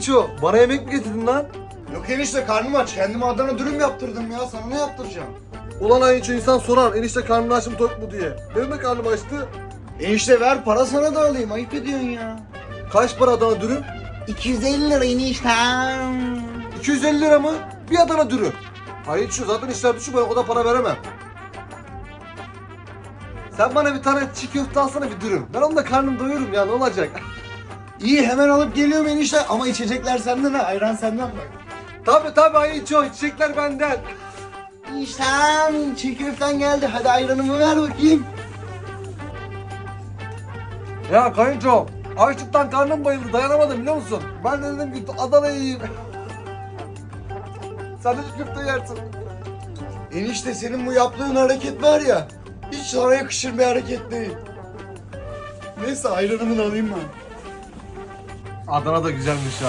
Ço, bana yemek mi getirdin lan? Yok enişte karnım aç. Kendime Adana dürüm yaptırdım ya. Sana ne yaptıracağım? Ulan Ayıço insan sorar enişte karnını aç mı tok mu diye. Benim de karnım açtı. Enişte ver para sana da alayım. Ayıp ediyorsun ya. Kaç para Adana dürüm? 250 lira enişte. 250 lira mı? Bir Adana dürüm. Ayıço zaten işler düşük ben o kadar para veremem. Sen bana bir tane çiğ köfte alsana bir dürüm. Ben onunla karnım doyurum ya ne olacak? İyi hemen alıp geliyorum enişte. Ama içecekler senden ha. Ayran senden bak. tabi tabi Ayıço çiçekler benden. İşte çiğ köften geldi. Hadi ayranımı ver bakayım. Ya kayınço açlıktan karnım bayıldı dayanamadım biliyor musun? Ben de dedim ki Adana yiyeyim. Sen de köfte yersin. Enişte senin bu yaptığın hareket var ya. Hiç sana yakışır bir hareket değil. Neyse ayranımı alayım ben. Adana da güzelmiş ya.